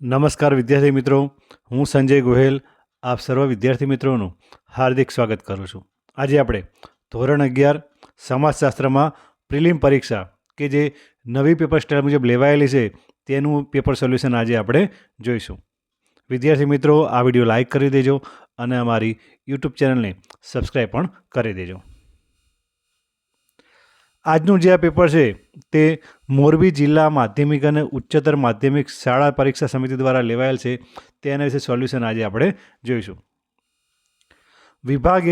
નમસ્કાર વિદ્યાર્થી મિત્રો. હું સંજય ગોહેલ, આપ સર્વ વિદ્યાર્થી મિત્રોનું હાર્દિક સ્વાગત કરું છું. આજે આપણે ધોરણ અગિયાર સમાજશાસ્ત્રમાં પ્રિલિમ પરીક્ષા કે જે નવી પેપર સ્ટાઇલ મુજબ લેવાયેલી છે, તેનું પેપર સોલ્યુશન આજે આપણે જોઈશું. વિદ્યાર્થી મિત્રો, આ વીડિયો લાઈક કરી દેજો અને અમારી યુટ્યુબ ચેનલને સબસ્ક્રાઈબ પણ કરી દેજો. આજનું જે આ પેપર છે, તે મોરબી જિલ્લા માધ્યમિક અને ઉચ્ચતર માધ્યમિક શાળા પરીક્ષા સમિતિ દ્વારા લેવાયેલ છે. તેના વિશે સોલ્યુશન આજે આપણે જોઈશું. વિભાગ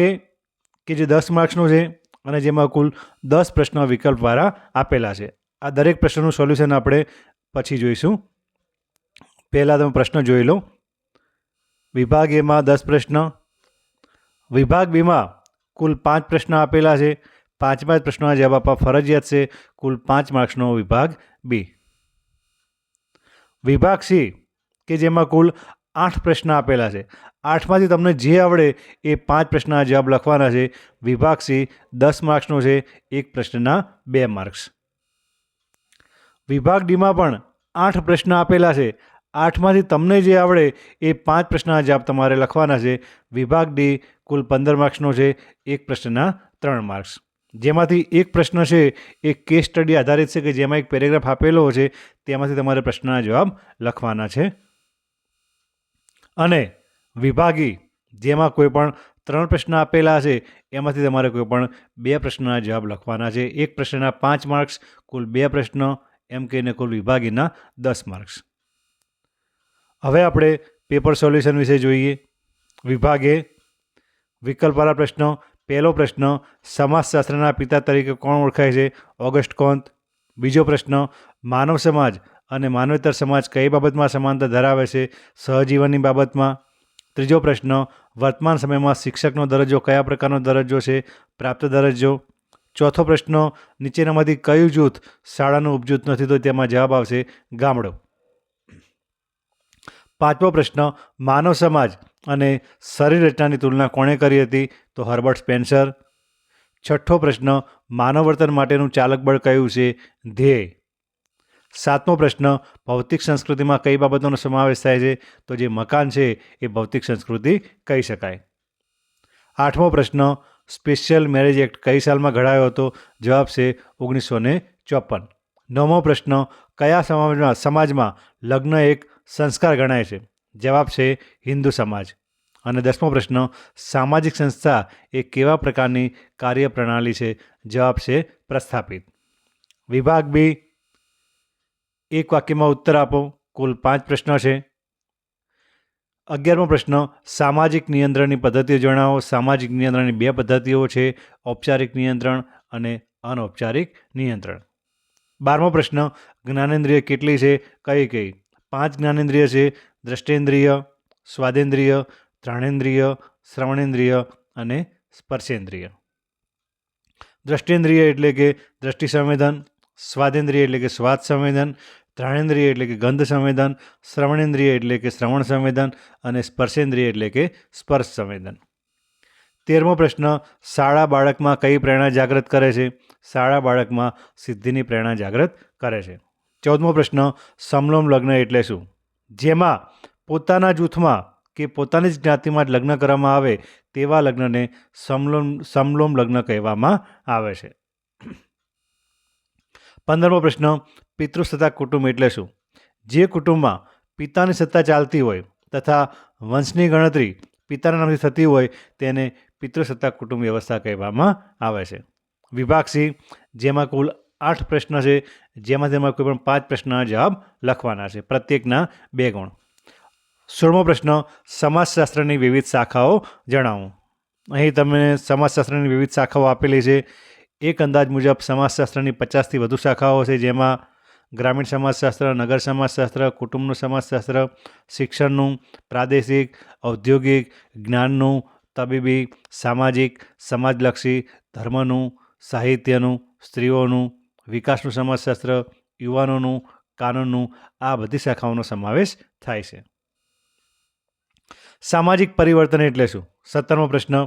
કે જે દસ માર્ક્સનો છે, અને જેમાં કુલ દસ પ્રશ્નો વિકલ્પ દ્વારા આપેલા છે. આ દરેક પ્રશ્નનું સોલ્યુશન આપણે પછી જોઈશું. પહેલાં તમે પ્રશ્ન જોઈ લો. વિભાગ એમાં દસ પ્રશ્ન. વિભાગ બીમાં કુલ પાંચ પ્રશ્ન આપેલા છે. પાંચમા જ પ્રશ્નોના જવાબ આપવા ફરજિયાત છે. કુલ પાંચ માર્ક્સનો વિભાગ બી વિભાગ સી કે જેમાં કુલ આઠ પ્રશ્ન આપેલા છે. આઠમાંથી તમને જે આવડે એ પાંચ પ્રશ્નના જવાબ લખવાના છે. વિભાગ સી દસ માર્ક્સનો છે, એક પ્રશ્નના બે માર્ક્સ. વિભાગ ડીમાં પણ આઠ પ્રશ્ન આપેલા છે. આઠમાંથી તમને જે આવડે એ પાંચ પ્રશ્નના જવાબ તમારે લખવાના છે. વિભાગ ડી કુલ પંદર માર્ક્સનો છે, એક પ્રશ્નના ત્રણ માર્ક્સ. જેમાંથી એક પ્રશ્ન છે, એ કેસ સ્ટડી આધારિત છે કે જેમાં એક પેરેગ્રાફ આપેલો છે, તેમાંથી તમારે પ્રશ્નના જવાબ લખવાના છે. અને વિભાગી, જેમાં કોઈ પણ ત્રણ પ્રશ્ન આપેલા છે, એમાંથી તમારે કોઈ પણ બે પ્રશ્નના જવાબ લખવાના છે. એક પ્રશ્નના પાંચ માર્ક્સ કુલ બે પ્રશ્ન, એમ કહીને કુલ વિભાગીના દસ માર્ક્સ હવે આપણે પેપર સોલ્યુશન વિશે જોઈએ. વિભાગે વિકલ્પવાળા પ્રશ્નો પહેલો પ્રશ્ન, સમાજશાસ્ત્રના પિતા તરીકે કોણ ઓળખાય છે? August Comte. બીજો પ્રશ્ન, માનવ સમાજ અને માનવેતર સમાજ કઈ બાબતમાં સમાનતા ધરાવે છે? સહજીવનની બાબતમાં. ત્રીજો પ્રશ્ન, વર્તમાન સમયમાં શિક્ષકનો દરજ્જો કયા પ્રકારનો દરજ્જો છે? પ્રાપ્ત દરજ્જો. ચોથો પ્રશ્ન, નીચેનામાંથી કયું જૂથ શાળાનું ઉપજૂથ નથી તો તેમાં જવાબ આવશે ગામડો. પાંચમો પ્રશ્ન, માનવ સમાજ અને શરીર રચનાની તુલના કોણે કરી હતી? તો હર્બર્ટ સ્પેન્સર. છઠ્ઠો પ્રશ્ન માનવ વર્તન માટેનું ચાલક બળ કયું છે? ધ્યેય. સાતમો પ્રશ્ન, ભૌતિક સંસ્કૃતિમાં કઈ બાબતોનો સમાવેશ થાય છે? તો જે મકાન છે, એ ભૌતિક સંસ્કૃતિ કહી શકાય. આઠમો પ્રશ્ન, સ્પેશિયલ મેરેજ એક્ટ કઈ સાલમાં ઘડાયો હતો? જવાબ છે ઓગણીસો ને ચોપન નવમો પ્રશ્ન, કયા સમાજમાં સમાજમાં લગ્ન એક સંસ્કાર ગણાય છે? જવાબ છે હિન્દુ સમાજ. અને દસમો પ્રશ્ન, સામાજિક સંસ્થા એ કેવા પ્રકારની કાર્યપ્રણાલી છે? જવાબ છે પ્રસ્થાપિત. વિભાગ બી, એક વાક્યમાં ઉત્તર આપો. કુલ પાંચ પ્રશ્નો છે. અગિયારમો પ્રશ્ન, સામાજિક નિયંત્રણની પદ્ધતિઓ જણાવો. સામાજિક નિયંત્રણની બે પદ્ધતિઓ છે, ઔપચારિક નિયંત્રણ અને અનૌપચારિક નિયંત્રણ. બારમો પ્રશ્ન, જ્ઞાનેન્દ્રિય કેટલી છે? કઈ કઈ? પાંચ જ્ઞાનેન્દ્રિય છે. દ્રષ્ટેન્દ્રિય, સ્વાદેન્દ્રિય, ત્રણેન્દ્રિય, શ્રવણેન્દ્રિય અને સ્પર્શેન્દ્રિય. દ્રષ્ટેન્દ્રિય એટલે કે દ્રષ્ટિ સંવેદન સ્વાદેન્દ્રિય એટલે કે સ્વાદ સંવેદન ત્રણેન્દ્રિય એટલે કે ગંધ સંવેદન શ્રવણેન્દ્રિય એટલે કે શ્રવણ સંવેદન અને સ્પર્શેન્દ્રિય એટલે કે સ્પર્શ સંવેદન તેરમો પ્રશ્ન, શાળા બાળકમાં કઈ પ્રેરણા જાગૃત કરે છે? શાળા બાળકમાં સિદ્ધિની પ્રેરણા જાગૃત કરે છે. ચૌદમો પ્રશ્ન, સમલોમ લગ્ન એટલે શું? જેમાં પોતાના જૂથમાં કે પોતાની જ જ્ઞાતિમાં જ લગ્ન કરવામાં આવે તેવા લગ્નને સમલોમ સમલોમ લગ્ન કહેવામાં આવે છે. પંદરમો પ્રશ્ન પિતૃસત્તા કુટુંબ એટલે શું? જે કુટુંબમાં પિતાની સત્તા ચાલતી હોય તથા વંશની ગણતરી પિતાના નામથી થતી હોય તેને પિતૃસત્તા કુટુંબ વ્યવસ્થા કહેવામાં આવે છે. વિભાગ સી, જેમાં કુલ આઠ પ્રશ્ન છે. જેમાં તેમાં કોઈ પણ પાંચ પ્રશ્નના જવાબ લખવાના છે. પ્રત્યેકના બે ગુણ. સોળમો પ્રશ્ન, સમાજશાસ્ત્રની વિવિધ શાખાઓ જણાવો. અહીં તમને સમાજશાસ્ત્રની વિવિધ શાખાઓ આપેલી છે. એક અંદાજ મુજબ સમાજશાસ્ત્રની પચાસથી વધુ શાખાઓ છે. જેમાં ગ્રામીણ સમાજશાસ્ત્ર, નગર સમાજશાસ્ત્ર, કુટુંબનું સમાજશાસ્ત્ર, શિક્ષણનું, પ્રાદેશિક, ઔદ્યોગિક, જ્ઞાનનું, તબીબી, સામાજિક, સમાજલક્ષી, ધર્મનું, સાહિત્યનું, સ્ત્રીઓનું વિકાસનું સમાજશાસ્ત્ર, યુવાનોનું, કાનૂનનું, આ બધી શાખાઓનો સમાવેશ થાય છે. સામાજિક પરિવર્તન એટલે શું? સત્તરમો પ્રશ્ન.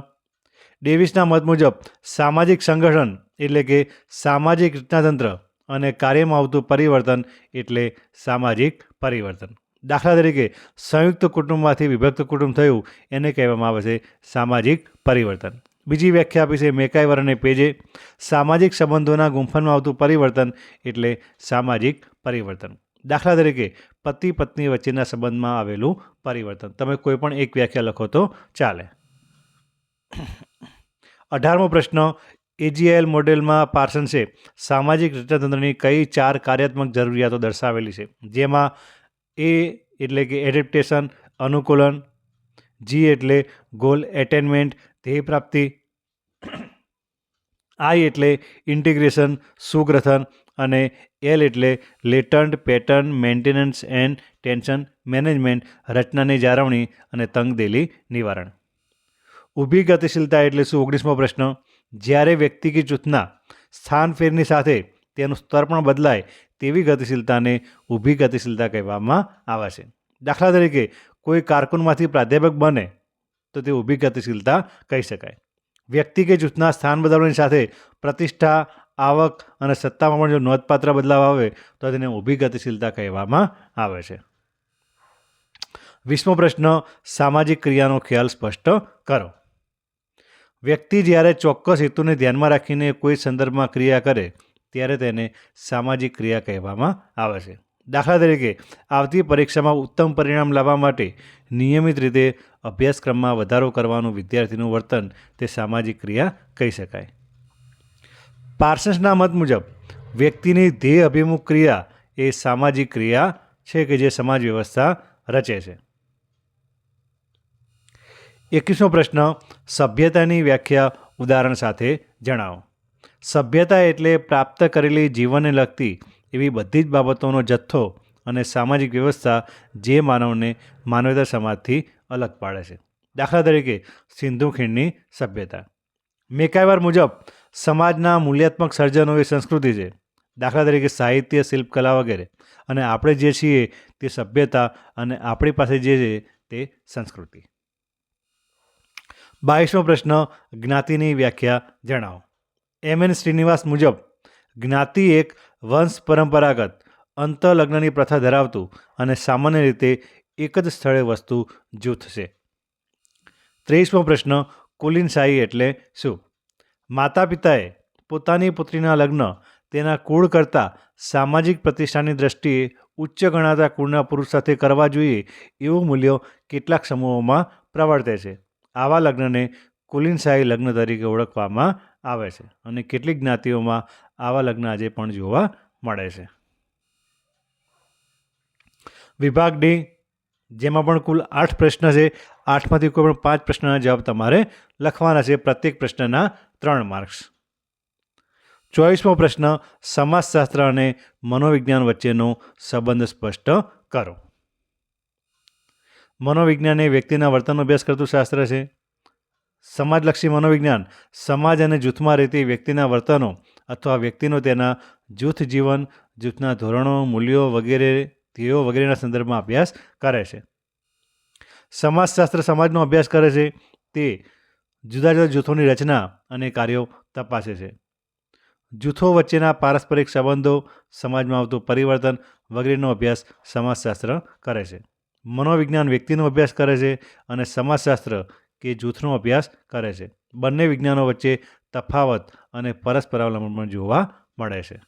ડેવિસના મત મુજબ, સામાજિક સંગઠન એટલે કે સામાજિક રીતનાતંત્ર અને કાર્યમાં આવતું પરિવર્તન એટલે સામાજિક પરિવર્તન. દાખલા તરીકે, સંયુક્ત કુટુંબમાંથી વિભક્ત કુટુંબ થયું, એને કહેવામાં આવે છે સામાજિક પરિવર્તન. બીજી વ્યાખ્યા આપી છે મેકાઈવર અને પેજે સામાજિક સંબંધોના ગુંફનમાં આવતું પરિવર્તન એટલે સામાજિક પરિવર્તન. દાખલા તરીકે, પતિ પત્ની વચ્ચેના સંબંધમાં આવેલું પરિવર્તન. તમે કોઈ પણ એક વ્યાખ્યા લખો તો ચાલે. અઢારમો પ્રશ્ન એજીઆઈએલ મોડેલમાં પાર્સન્સે સામાજિક રચનાતંત્રની કઈ ચાર કાર્યાત્મક જરૂરિયાતો દર્શાવેલી છે? જેમાં એ એટલે કે એડેપ્ટેશન અનુકૂલન જી એટલે ગોલ એટેનમેન્ટ, ધ્યેય પ્રાપ્તિ, આઈ એટલે ઇન્ટિગ્રેશન, સુગ્રથન અને એલ એટલે latent, pattern, maintenance and tension management, રચનાની જાળવણી અને તંગદેલી નિવારણ. ઊભી ગતિશીલતા એટલે શું? ઓગણીસમો પ્રશ્ન. જ્યારે વ્યક્તિ કે જૂથના સ્થાન ફેરની સાથે તેનું સ્તર પણ બદલાય, તેવી ગતિશીલતાને ઊભી ગતિશીલતા કહેવામાં આવે છે. દાખલા તરીકે કોઈ કારકુનમાંથી પ્રાધ્યાપક બને, તો તે ઊભી ગતિશીલતા કહી શકાય. વ્યક્તિ કે જૂથના સ્થાન બદલવાની સાથે પ્રતિષ્ઠા, આવક અને સત્તામાં પણ જો નોંધપાત્ર બદલાવ આવે, તો તેને ઊભી ગતિશીલતા કહેવામાં આવે છે. વીસમો પ્રશ્ન, સામાજિક ક્રિયાનો ખ્યાલ સ્પષ્ટ કરો. વ્યક્તિ જ્યારે ચોક્કસ હેતુને ધ્યાનમાં રાખીને કોઈ સંદર્ભમાં ક્રિયા કરે, ત્યારે તેને સામાજિક ક્રિયા કહેવામાં આવે છે. દાખલા તરીકે, આવતી પરીક્ષામાં ઉત્તમ પરિણામ લાવવા માટે નિયમિત રીતે અભ્યાસક્રમમાં વધારો કરવાનું વિદ્યાર્થીનું વર્તન તે સામાજિક ક્રિયા કહી શકાય. પાર્સન્સના મત મુજબ, વ્યક્તિની ધ્યેય અભિમુખ ક્રિયા એ સામાજિક ક્રિયા છે કે જે સમાજ વ્યવસ્થા રચે છે. એકવીસમો પ્રશ્ન, સભ્યતાની વ્યાખ્યા ઉદાહરણ સાથે જણાવો. સભ્યતા એટલે પ્રાપ્ત કરેલી જીવનને લગતી એવી બધી જ બાબતોનો જથ્થો અને સામાજિક વ્યવસ્થા જે માનવને માનવતા સમાજથી અલગ પાડે છે. દાખલા તરીકે સિંધુ ખીણની સભ્યતા. મેકાયવાર મુજબ સમાજના મૂલ્યાત્મક સર્જનો એ સંસ્કૃતિ છે. દાખલા તરીકે સાહિત્ય, શિલ્પકલા વગેરે. અને આપણે જે છીએ તે સભ્યતા અને આપણી પાસે જે છે તે સંસ્કૃતિ. બાવીસમો પ્રશ્ન જ્ઞાતિની વ્યાખ્યા જણાવો. એમ એન શ્રીનિવાસ મુજબ જ્ઞાતિ એક વંશ પરંપરાગત અંતલગ્નની પ્રથા ધરાવતું અને સામાન્ય રીતે એક જ સ્થળે વસ્તુ જૂથ છે. ત્રેવીસમો પ્રશ્ન કુલીનશાહી એટલે શું? માતા પિતાએ પોતાની પુત્રીના લગ્ન તેના કુળ કરતાં સામાજિક પ્રતિષ્ઠાની દ્રષ્ટિએ ઉચ્ચ ગણાતા કુળના પુરુષ સાથે કરવા જોઈએ એવું મૂલ્યો કેટલાક સમૂહોમાં પ્રવર્તે છે. આવા લગ્નને કુલીનશાહી લગ્ન તરીકે ઓળખવામાં આવે છે અને કેટલીક જ્ઞાતિઓમાં આવા લગ્ન આજે પણ જોવા મળે છે. વિભાગ ડી, જેમાં પણ કુલ આઠ પ્રશ્ન છે. આઠમાંથી કોઈ પણ પાંચ પ્રશ્નના જવાબ તમારે લખવાના છે. પ્રત્યેક પ્રશ્નના ત્રણ માર્ક્સ. ચોવીસમો પ્રશ્ન, સમાજશાસ્ત્ર અને મનોવિજ્ઞાન વચ્ચેનો સંબંધ સ્પષ્ટ કરો. મનોવિજ્ઞાન એ વ્યક્તિના વર્તનનો અભ્યાસ કરતું શાસ્ત્ર છે. સમાજલક્ષી મનોવિજ્ઞાન, સમાજ અને જૂથમાં રહેતી વ્યક્તિના વર્તનો અથવા વ્યક્તિનો તેના જૂથ જીવન, જૂથના ધોરણો, મૂલ્યો વગેરે, ધ્યેયો વગેરેના સંદર્ભમાં અભ્યાસ કરે છે. સમાજશાસ્ત્ર સમાજનો અભ્યાસ કરે છે. તે જુદા જુદા જૂથોની રચના અને કાર્યો તપાસે છે. જૂથો વચ્ચેના પારસ્પરિક સંબંધો, સમાજમાં આવતું પરિવર્તન વગેરેનો અભ્યાસ સમાજશાસ્ત્ર કરે છે. મનોવિજ્ઞાન વ્યક્તિનો અભ્યાસ કરે છે અને સમાજશાસ્ત્ર કે જૂથનો અભ્યાસ કરે છે. બંને વિજ્ઞાનો વચ્ચે તફાવત અને પરસ્પર અવલંબન પણ જોવા મળે છે.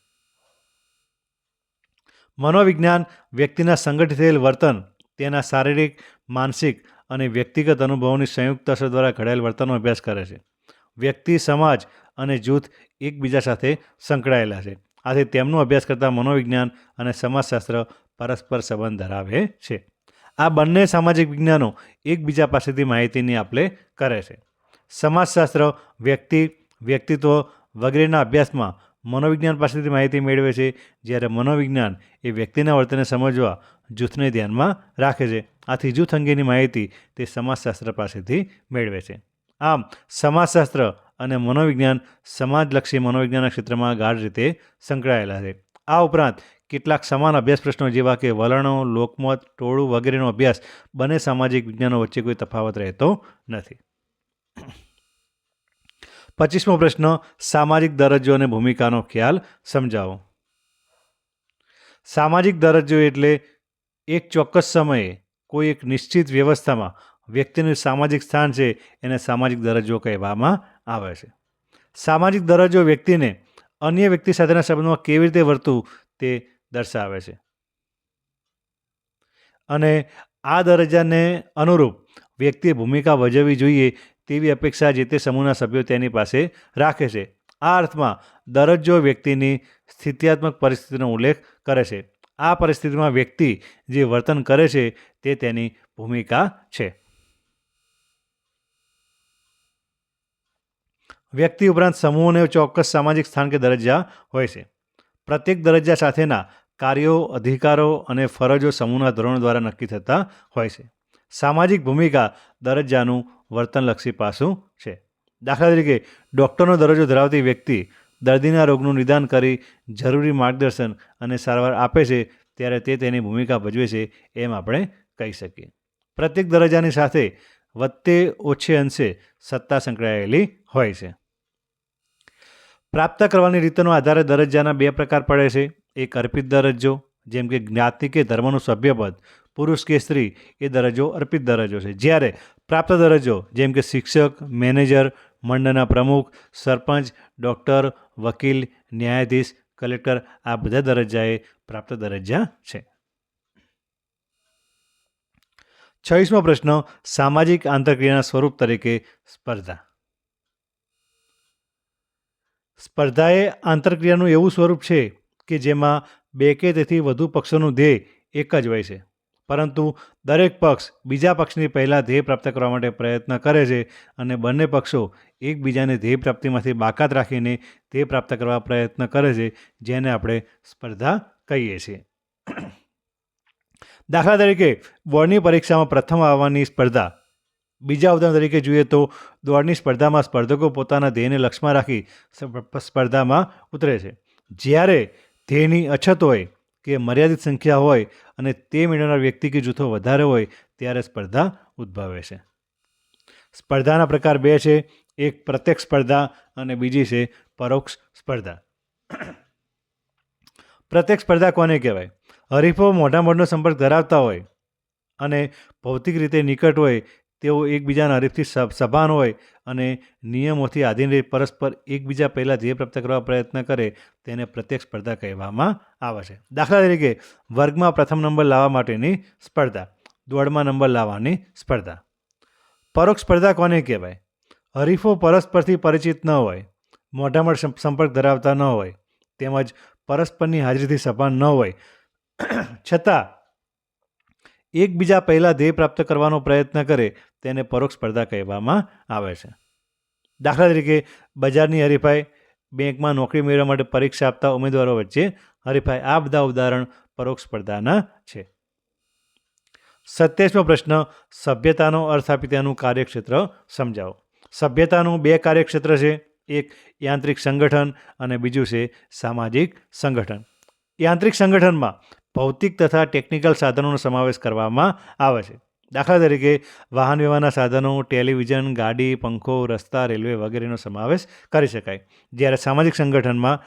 મનોવિજ્ઞાન વ્યક્તિના સંગઠિત થયેલ વર્તન, તેના શારીરિક, માનસિક અને વ્યક્તિગત અનુભવોની સંયુક્ત અસર દ્વારા ઘડાયેલ વર્તનનો અભ્યાસ કરે છે. વ્યક્તિ, સમાજ અને જૂથ એકબીજા સાથે સંકળાયેલા છે. આથી તેમનો અભ્યાસ કરતાં મનોવિજ્ઞાન અને સમાજશાસ્ત્ર પરસ્પર સંબંધ ધરાવે છે. આ બંને સામાજિક વિજ્ઞાનો એકબીજા પાસેથી માહિતીની આપલે કરે છે. સમાજશાસ્ત્ર વ્યક્તિ વ્યક્તિત્વ વગેરેના અભ્યાસમાં મનોવિજ્ઞાન પાસેથી માહિતી મેળવે છે, જ્યારે મનોવિજ્ઞાન એ વ્યક્તિના વર્તનને સમજવા જૂથને ધ્યાનમાં રાખે છે. આથી જૂથ અંગેની માહિતી તે સમાજશાસ્ત્ર પાસેથી મેળવે છે. આમ, સમાજશાસ્ત્ર અને મનોવિજ્ઞાન સમાજલક્ષી મનોવિજ્ઞાનના ક્ષેત્રમાં ગાઢ રીતે સંકળાયેલા છે. આ ઉપરાંત, કેટલાક સમાન અભ્યાસ પ્રશ્નો જેવા કે વલણો, લોકમત, ટોળું વગેરેનો અભ્યાસ બંને સામાજિક વિજ્ઞાનો વચ્ચે કોઈ તફાવત રહેતો નથી. પચીસમો પ્રશ્ન, સામાજિક દરજ્જો અને ભૂમિકાનો ખ્યાલ સમજાવો. સામાજિક દરજ્જો એટલે એક ચોક્કસ સમયે કોઈ એક નિશ્ચિત વ્યવસ્થામાં વ્યક્તિનું સામાજિક સ્થાન છે એને સામાજિક દરજ્જો કહેવામાં આવે છે. સામાજિક દરજ્જો વ્યક્તિને અન્ય વ્યક્તિ સાથેના સંબંધમાં કેવી રીતે વર્તવું તે દર્શાવે છે. અને આ દરજ્જાને અનુરૂપ વ્યક્તિએ ભૂમિકા ભજવવી જોઈએ તેવી અપેક્ષા જે તે સમૂહના સભ્યો તેની પાસે રાખે છે. આ અર્થમાં દરજ્જો વ્યક્તિની સ્થિત્યાત્મક પરિસ્થિતિનો ઉલ્લેખ કરે છે. આ પરિસ્થિતિમાં વ્યક્તિ જે વર્તન કરે છે તે તેની ભૂમિકા છે. વ્યક્તિ ઉપરાંત સમૂહોને ચોક્કસ સામાજિક સ્થાન કે દરજ્જા હોય છે. પ્રત્યેક દરજ્જા સાથેના કાર્યો, અધિકારો અને ફરજો સમૂહના ધોરણો દ્વારા નક્કી થતા હોય છે. સામાજિક ભૂમિકા દરજ્જાનું વર્તનલક્ષી પાસું છે. દાખલા તરીકે, ડૉક્ટરનો દરજ્જો ધરાવતી વ્યક્તિ દર્દીના રોગનું નિદાન કરી જરૂરી માર્ગદર્શન અને સારવાર આપે છે ત્યારે તે તેની ભૂમિકા ભજવે છે એમ આપણે કહી શકીએ. પ્રત્યેક દરજ્જાની સાથે વધતે ઓછે અંશે સત્તા સંકળાયેલી હોય છે. પ્રાપ્ત કરવાની રીતનો આધારે દરજ્જાના બે પ્રકાર પડે છે. એક અર્પિત દરજ્જો જેમ કે જ્ઞાતિ કે ધર્મનું સભ્યપદ, પુરુષ કે સ્ત્રી, એ દરજ્જો અર્પિત દરજ્જો છે. જ્યારે પ્રાપ્ત દરજ્જો, જેમ કે શિક્ષક, મેનેજર, મંડળના પ્રમુખ, સરપંચ, ડૉક્ટર, વકીલ, ન્યાયાધીશ, કલેક્ટર, આ બધા દરજ્જાએ પ્રાપ્ત દરજ્જા છે. છવ્વીસમો પ્રશ્ન, સામાજિક આંતરક્રિયાના સ્વરૂપ તરીકે સ્પર્ધા. સ્પર્ધા એ આંતરક્રિયાનું એવું સ્વરૂપ છે કે જેમાં બે કે તેથી વધુ પક્ષોનું ધ્યેય એક જ હોય છે. પરંતુ દરેક પક્ષ બીજા પક્ષની પહેલાં ધ્યેય પ્રાપ્ત કરવા માટે પ્રયત્ન કરે છે અને બંને પક્ષો એકબીજાને ધ્યેય પ્રાપ્તિમાંથી બાકાત રાખીને ધ્યેય પ્રાપ્ત કરવા પ્રયત્ન કરે છે, જેને આપણે સ્પર્ધા કહીએ છીએ. દાખલા તરીકે, બોર્ડની પરીક્ષામાં પ્રથમ આવવાની સ્પર્ધા. બીજા ઉદાહરણ તરીકે જોઈએ તો, દોડની સ્પર્ધામાં સ્પર્ધકો પોતાના ધ્યેયને લક્ષ્યમાં રાખી સ્પ- સ્પર્ધામાં ઉતરે છે. જ્યારે ધ્યેયની અછત હોય કે મર્યાદિત સંખ્યા હોય અને તે મેળવનાર વ્યક્તિ કે જૂથો વધારે હોય ત્યારે સ્પર્ધા ઉદ્ભવે છે. સ્પર્ધાના પ્રકાર બે છે. એક પ્રત્યક્ષ સ્પર્ધા અને બીજી છે પરોક્ષ સ્પર્ધા. પ્રત્યક્ષ સ્પર્ધા કોને કહેવાય? હરીફો મોઢા મોઢનો સંપર્ક ધરાવતા હોય અને ભૌતિક રીતે નિકટ હોય તેઓ એકબીજાના હરીફથી સભાન હોય અને નિયમોથી આધીન રહી, પરસ્પર એકબીજા પહેલાં ધ્યેય પ્રાપ્ત કરવા પ્રયત્ન કરે તેને પ્રત્યક્ષ સ્પર્ધા કહેવામાં આવે છે. દાખલા તરીકે, વર્ગમાં પ્રથમ નંબર લાવવા માટેની સ્પર્ધા, દોડમાં નંબર લાવવાની સ્પર્ધા. પરોક્ષ સ્પર્ધા કોને કહેવાય? હરીફો પરસ્પરથી પરિચિત ન હોય મોઢામાં સંપર્ક ધરાવતા ન હોય, તેમજ પરસ્પરની હાજરીથી સભાન ન હોય. છતાં એકબીજા પહેલાં ધ્યેય પ્રાપ્ત કરવાનો પ્રયત્ન કરે તેને પરોક્ષ સ્પર્ધા કહેવામાં આવે છે. દાખલા તરીકે, બજારની હરીફાઈ બેંકમાં નોકરી મેળવવા માટે પરીક્ષા આપતા ઉમેદવારો વચ્ચે હરીફાઈ આ બધા ઉદાહરણ પરોક્ષ સ્પર્ધાના છે. સત્યાવીસમો પ્રશ્ન, સભ્યતાનો અર્થ આપી તેનું કાર્યક્ષેત્ર સમજાવો. સભ્યતાનું બે કાર્યક્ષેત્ર છે, એક યાંત્રિક સંગઠન અને બીજું છે સામાજિક સંગઠન. યાંત્રિક સંગઠનમાં ભૌતિક તથા ટેકનિકલ સાધનોનો સમાવેશ કરવામાં આવે છે. દાખલા તરીકે, વાહન વ્યવહારના સાધનો, ટેલિવિઝન, ગાડી, પંખો, રસ્તા, રેલવે વગેરેનો સમાવેશ કરી શકાય. જ્યારે સામાજિક સંગઠનમાં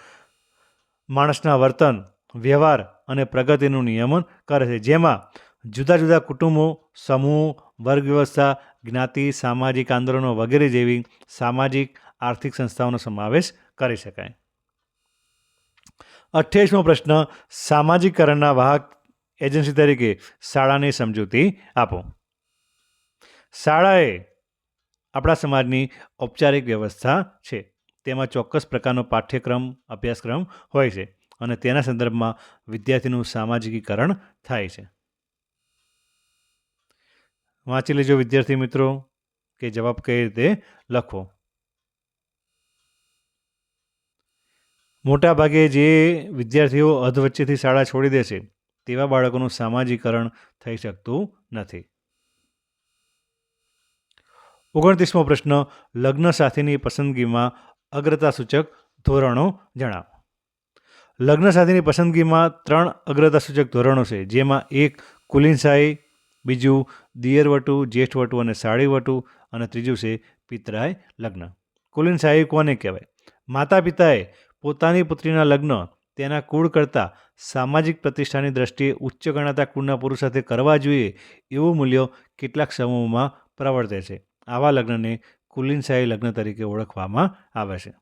માણસના વર્તન, વ્યવહાર અને પ્રગતિનું નિયમન કરે છે, જેમાં જુદા જુદા કુટુંબો, સમૂહ, વર્ગ વ્યવસ્થા, જ્ઞાતિ, સામાજિક આંદોલનો વગેરે જેવી સામાજિક, આર્થિક સંસ્થાઓનો સમાવેશ કરી શકાય. અઠ્યાવીસમો પ્રશ્ન સામાજિકરણના વાહક એજન્સી તરીકે શાળાની સમજૂતી આપો. શાળાએ આપણા સમાજની ઔપચારિક વ્યવસ્થા છે. તેમાં ચોક્કસ પ્રકારનો પાઠ્યક્રમ, અભ્યાસક્રમ હોય છે અને તેના સંદર્ભમાં વિદ્યાર્થીનું સામાજિકીકરણ થાય છે. વાંચી લેજો વિદ્યાર્થી મિત્રો, કે જવાબ કઈ રીતે લખવો. મોટાભાગે જે વિદ્યાર્થીઓ અધવચ્ચેથી શાળા છોડી દે છે, તેવા બાળકોનું સામાજિકરણ થઈ શકતું નથી. ઓગણત્રીસમો પ્રશ્ન, લગ્ન સાથેની પસંદગીમાં અગ્રતાસૂચક ધોરણો જણાવો. લગ્ન સાથેની પસંદગીમાં ત્રણ અગ્રતાસૂચક ધોરણો છે, જેમાં એક કુલિનસાઈ બીજું દિયરવટુ જેઠવટુ અને સાળીવટુ, અને ત્રીજું છે પિતરાય લગ્ન. કુલિનસાઈ કોને કહેવાય? માતા પિતાએ પોતાની પુત્રીના લગ્ન તેના કુળ કરતાં સામાજિક પ્રતિષ્ઠાની દ્રષ્ટિએ ઉચ્ચ ગણાતા કુળના પુરુષ સાથે કરવા જોઈએ એવું મૂલ્યો કેટલાક સમૂહોમાં પ્રવર્તે છે. આવા લગ્નને કુલીનશાહી લગ્ન તરીકે ઓળખવામાં આવે છે.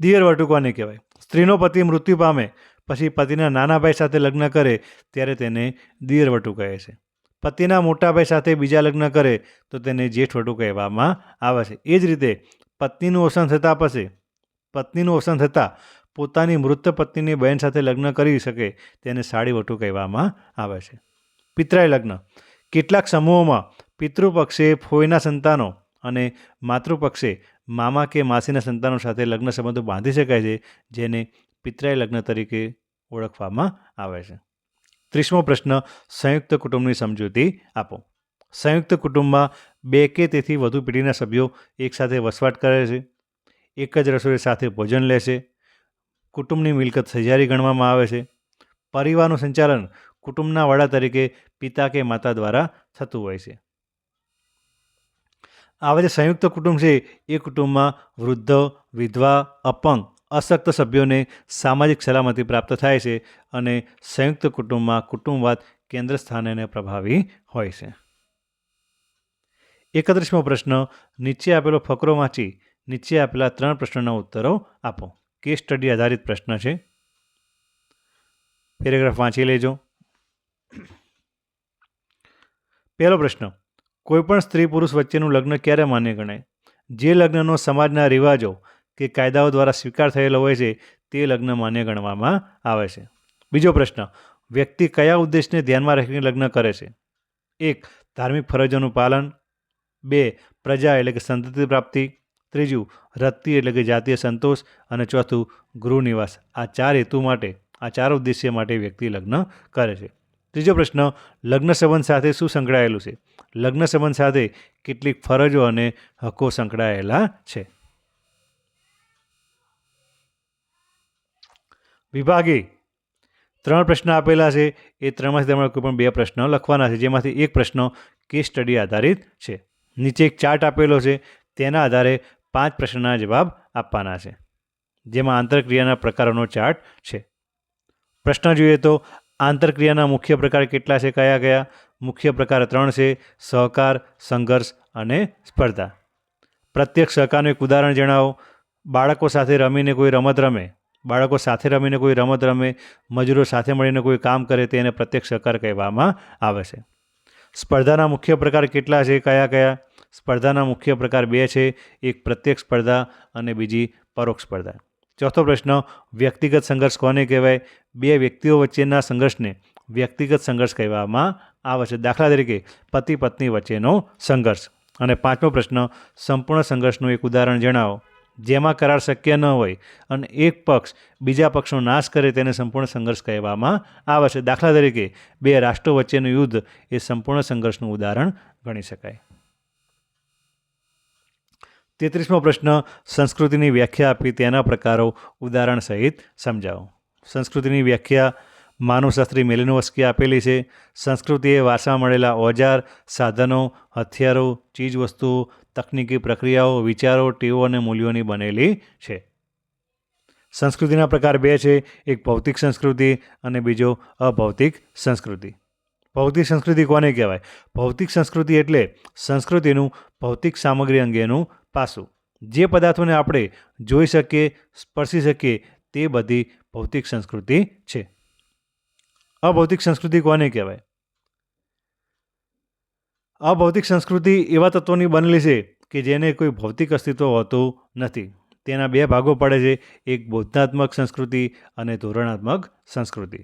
દિયર વટુ કહેવાય. સ્ત્રીનો પતિ મૃત્યુ પામે પછી પતિના નાના ભાઈ સાથે લગ્ન કરે ત્યારે તેને દિયર વટુ કહે છે. પતિના મોટા ભાઈ સાથે બીજા લગ્ન કરે તો તેને જેઠ વટુ કહેવામાં આવે છે. એ જ રીતે પત્નીનું અવસાન થતાં પછી પત્નીનું અવસાન થતાં પોતાની મૃત પત્નીની બહેન સાથે લગ્ન કરી શકે તેને સાડી વટુ કહેવામાં આવે છે. પિતરાય લગ્ન. કેટલાક સમૂહોમાં પિતૃપક્ષે ફોઈના સંતાનો અને માતૃપક્ષે મામા કે માસીના સંતાનો સાથે લગ્ન સંબંધો બાંધી શકાય છે, જેને પિતરાય લગ્ન તરીકે ઓળખવામાં આવે છે. ત્રીસમો પ્રશ્ન સંયુક્ત કુટુંબની સમજૂતી આપો. સંયુક્ત કુટુંબમાં બે કે તેથી વધુ પેઢીના સભ્યો એકસાથે વસવાટ કરે છે. એક જ રસોઈ સાથે ભોજન લેશે. કુટુંબની મિલકત સહિયારી ગણવામાં આવે છે. પરિવારનું સંચાલન કુટુંબના વડા તરીકે પિતા કે માતા દ્વારા થતું હોય છે. આવા જે સંયુક્ત કુટુંબ છે, એ કુટુંબમાં વૃદ્ધ, વિધવા, અપંગ, અશક્ત સભ્યોને સામાજિક સલામતી પ્રાપ્ત થાય છે અને સંયુક્ત કુટુંબમાં કુટુંબવાદ કેન્દ્ર સ્થાનેને પ્રભાવી હોય છે. એકત્રીસમો પ્રશ્ન, નીચે આપેલો ફકરો વાંચી નીચે આપેલા ત્રણ પ્રશ્નોના ઉત્તરો આપો. કેસ સ્ટડી આધારિત પ્રશ્ન છે. પેરેગ્રાફ વાંચી લેજો. પહેલો પ્રશ્ન, કોઈપણ સ્ત્રી પુરુષ વચ્ચેનું લગ્ન ક્યારે માન્ય ગણાય? જે લગ્નનો સમાજના રિવાજો કે કાયદાઓ દ્વારા સ્વીકાર થયેલો હોય છે, તે લગ્ન માન્ય ગણવામાં આવે છે. બીજો પ્રશ્ન, વ્યક્તિ કયા ઉદ્દેશને ધ્યાનમાં રાખીને લગ્ન કરે છે? એક, ધાર્મિક ફરજોનું પાલન. બે, પ્રજા એટલે કે સંતતિ પ્રાપ્તિ. ત્રીજું રત્તિ એટલે કે જાતીય સંતોષ અને ચોથું ગૃહ નિવાસ આ ચાર હેતુ માટે, આ ચાર ઉદ્દેશ્ય માટે વ્યક્તિ લગ્ન કરે છે. ત્રીજો પ્રશ્ન, લગ્ન સંબંધ સાથે શું સંકળાયેલું છે? લગ્ન સંબંધ સાથે કેટલીક ફરજો અને હકો સંકળાયેલા છે. વિભાગે ત્રણ પ્રશ્ન આપેલા છે. એ ત્રણમાંથી તમારે કોઈ પણ બે પ્રશ્ન લખવાના છે, જેમાંથી એક પ્રશ્ન કેસ સ્ટડી આધારિત છે. નીચે એક ચાર્ટ આપેલો છે. તેના આધારે પાંચ પ્રશ્નના જવાબ આપવાના છે, જેમાં આંતરક્રિયાના પ્રકારોનો ચાર્ટ છે. પ્રશ્ન જોઈએ તો, આંતરક્રિયાના મુખ્ય પ્રકાર કેટલા છે, કયા કયા? મુખ્ય પ્રકાર ત્રણ છે, સહકાર, સંઘર્ષ અને સ્પર્ધા. પ્રત્યક્ષ સહકારનું એક ઉદાહરણ જણાવો. બાળકો સાથે રમીને કોઈ રમત રમે, બાળકો સાથે રમીને કોઈ રમત રમે, મજૂરો સાથે મળીને કોઈ કામ કરે તેને પ્રત્યક્ષ સહકાર કહેવામાં આવે છે. સ્પર્ધાના મુખ્ય પ્રકાર કેટલા છે, કયા કયા? સ્પર્ધાના મુખ્ય પ્રકાર બે છે, એક પ્રત્યક્ષ સ્પર્ધા અને બીજી પરોક્ષ સ્પર્ધા. ચોથો પ્રશ્ન, વ્યક્તિગત સંઘર્ષ કોને કહેવાય? બે વ્યક્તિઓ વચ્ચેના સંઘર્ષને વ્યક્તિગત સંઘર્ષ કહેવામાં આવે છે. દાખલા તરીકે પતિ પત્ની વચ્ચેનો સંઘર્ષ. અને પાંચમો પ્રશ્ન, સંપૂર્ણ સંઘર્ષનું એક ઉદાહરણ જણાવો. જેમાં કરાર શક્ય ન હોય અને એક પક્ષ બીજા પક્ષનો નાશ કરે તેને સંપૂર્ણ સંઘર્ષ કહેવામાં આવે છે. દાખલા તરીકે, બે રાષ્ટ્રો વચ્ચેનું યુદ્ધ એ સંપૂર્ણ સંઘર્ષનું ઉદાહરણ ગણી શકાય. તેત્રીસમો પ્રશ્ન, સંસ્કૃતિની વ્યાખ્યા આપી તેના પ્રકારો ઉદાહરણ સહિત સમજાવો. સંસ્કૃતિની વ્યાખ્યા, માનવશાસ્ત્રી મેલિનોવસ્કી આપેલી છે. સંસ્કૃતિ એ વારસા મળેલા ઓજાર, સાધનો, હથિયારો, ચીજવસ્તુઓ, તકનીકી પ્રક્રિયાઓ, વિચારો, ટેવો અને મૂલ્યોની બનેલી છે. સંસ્કૃતિના પ્રકાર બે છે. એક ભૌતિક સંસ્કૃતિ અને બીજો અભૌતિક સંસ્કૃતિ. ભૌતિક સંસ્કૃતિ કોને કહેવાય? ભૌતિક સંસ્કૃતિ એટલે સંસ્કૃતિનું ભૌતિક સામગ્રી અંગેનું પાસું. જે પદાર્થોને આપણે જોઈ શકીએ, સ્પર્શી શકીએ, તે બધી ભૌતિક સંસ્કૃતિ છે. અભૌતિક સંસ્કૃતિ કોને કહેવાય? અભૌતિક સંસ્કૃતિ એવા તત્વોની બનેલી છે કે જેને કોઈ ભૌતિક અસ્તિત્વ હોતું નથી. તેના બે ભાગો પડે છે, એક બોધનાત્મક સંસ્કૃતિ અને ધોરણાત્મક સંસ્કૃતિ.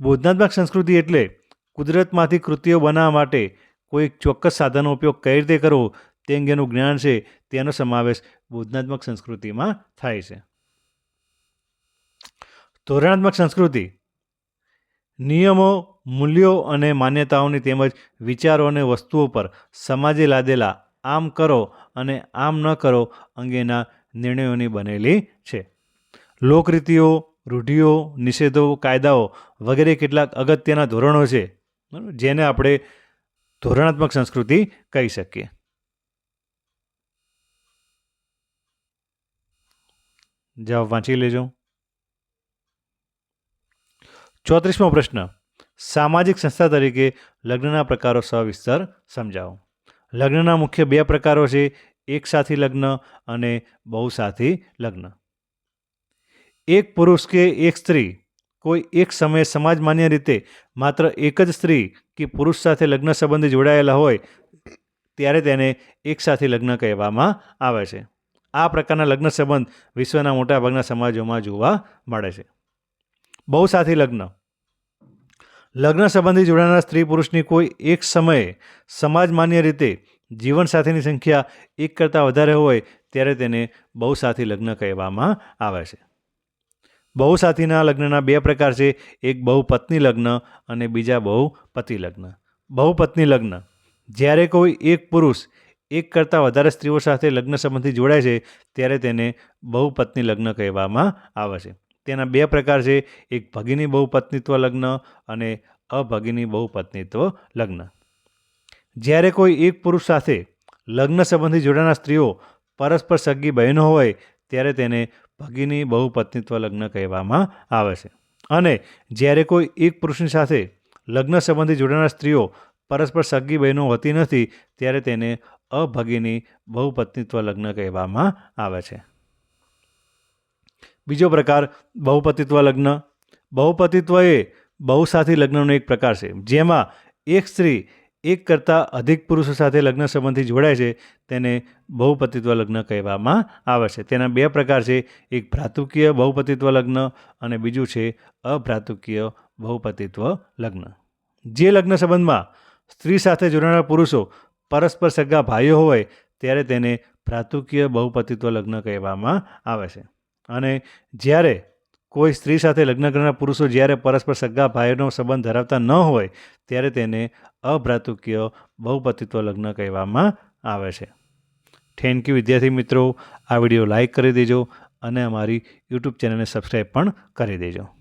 બોધનાત્મક સંસ્કૃતિ એટલે કુદરતમાંથી કૃતિઓ બનાવવા માટે કોઈ ચોક્કસ સાધનનો ઉપયોગ કઈ રીતે કરવો તે અંગેનું જ્ઞાન છે તેનો સમાવેશ બોધનાત્મક સંસ્કૃતિમાં થાય છે. ધોરણાત્મક સંસ્કૃતિ. નિયમો, મૂલ્યો અને માન્યતાઓની તેમજ વિચારો અને વસ્તુઓ પર સમાજે લાદેલા આમ કરો અને આમ ન કરો અંગેના નિર્ણયોની બનેલી છે. લોકરીતિઓ, રૂઢિઓ, નિષેધો, કાયદાઓ વગેરે કેટલાક અગત્યના ધોરણો છે જેને આપણે ધોરણાત્મક સંસ્કૃતિ કહી શકીએ. જવાબ વાંચી લેજો. ચોત્રીસમો પ્રશ્ન. સામાજિક સંસ્થા તરીકે લગ્નના પ્રકારો સવિસ્તર સમજાવો. લગ્નના મુખ્ય બે પ્રકારો છે એકસાથી લગ્ન અને બહુ સાથી લગ્ન. એક પુરુષ કે એક સ્ત્રી. કોઈ એક સમયે સમાજ માન્ય રીતે માત્ર એક જ સ્ત્રી કે પુરુષ સાથે લગ્ન સંબંધે જોડાયેલા હોય, ત્યારે તેને એકસાથી લગ્ન કહેવામાં આવે છે. આ પ્રકારના લગ્ન સંબંધ વિશ્વના મોટાભાગના સમાજોમાં જોવા મળે છે. બહુસાથી લગ્ન. લગ્ન સંબંધી જોડાનાર સ્ત્રી પુરુષની કોઈ એક સમયે સમાજ માન્ય રીતે જીવનસાથીની સંખ્યા એક કરતાં વધારે હોય ત્યારે તેને બહુ સાથી લગ્ન કહેવામાં આવે છે. બહુ સાથીના લગ્નના બે પ્રકાર છે, એક બહુપત્ની લગ્ન અને બીજા બહુ પતિ લગ્ન. બહુપત્ની લગ્ન. જ્યારે કોઈ એક પુરુષ એક કરતાં વધારે સ્ત્રીઓ સાથે લગ્ન સંબંધી જોડાય છે, ત્યારે તેને બહુપત્ની લગ્ન કહેવામાં આવે છે. તેના બે પ્રકાર છે, એક ભગીની બહુપત્નીત્વ લગ્ન અને અભગીની બહુપત્નીત્વ લગ્ન. જ્યારે કોઈ એક પુરુષ સાથે લગ્ન સંબંધી જોડાનાર સ્ત્રીઓ પરસ્પર સગી બહેનો હોય, ત્યારે તેને ભગીની બહુપત્નીત્વ લગ્ન કહેવામાં આવે છે. અને જ્યારે કોઈ એક પુરુષની સાથે લગ્ન સંબંધી જોડાનાર સ્ત્રીઓ પરસ્પર સગી બહેનો હોતી નથી, ત્યારે તેને અભગીની બહુપત્નીત્વ લગ્ન કહેવામાં આવે છે. બીજો પ્રકાર બહુપતિત્વ લગ્ન. બહુપતિત્વ એ બહુસાથી લગ્નનો એક પ્રકાર છે, જેમાં એક સ્ત્રી એક કરતાં અધિક પુરુષો સાથે લગ્ન સંબંધી જોડાય છે, તેને બહુપતિત્વ લગ્ન કહેવામાં આવે છે. તેના બે પ્રકાર છે, એક ભ્રાતૃકીય બહુપતિત્વ લગ્ન અને બીજું છે, અભ્રાતૃકીય બહુપતિત્વ લગ્ન. જે લગ્ન સંબંધમાં સ્ત્રી સાથે જોડાનાર પુરુષો પરસ્પર સગા ભાઈઓ હોય ત્યારે તેને પ્રાતુકીય બહુપતિત્વ લગ્ન કહેવામાં આવે છે. અને જ્યારે કોઈ સ્ત્રી સાથે લગ્ન કરનાર પુરુષો જ્યારે પરસ્પર સગા ભાઈનો સંબંધ ધરાવતા ન હોય, ત્યારે તેને અભ્રાતુકીય બહુપતિત્વ લગ્ન કહેવામાં આવે છે. થેન્ક યુ વિદ્યાર્થી મિત્રો. આ વીડિયો લાઇક કરી દેજો અને અમારી યુટ્યુબ ચેનલને સબસ્ક્રાઈબ પણ કરી દેજો.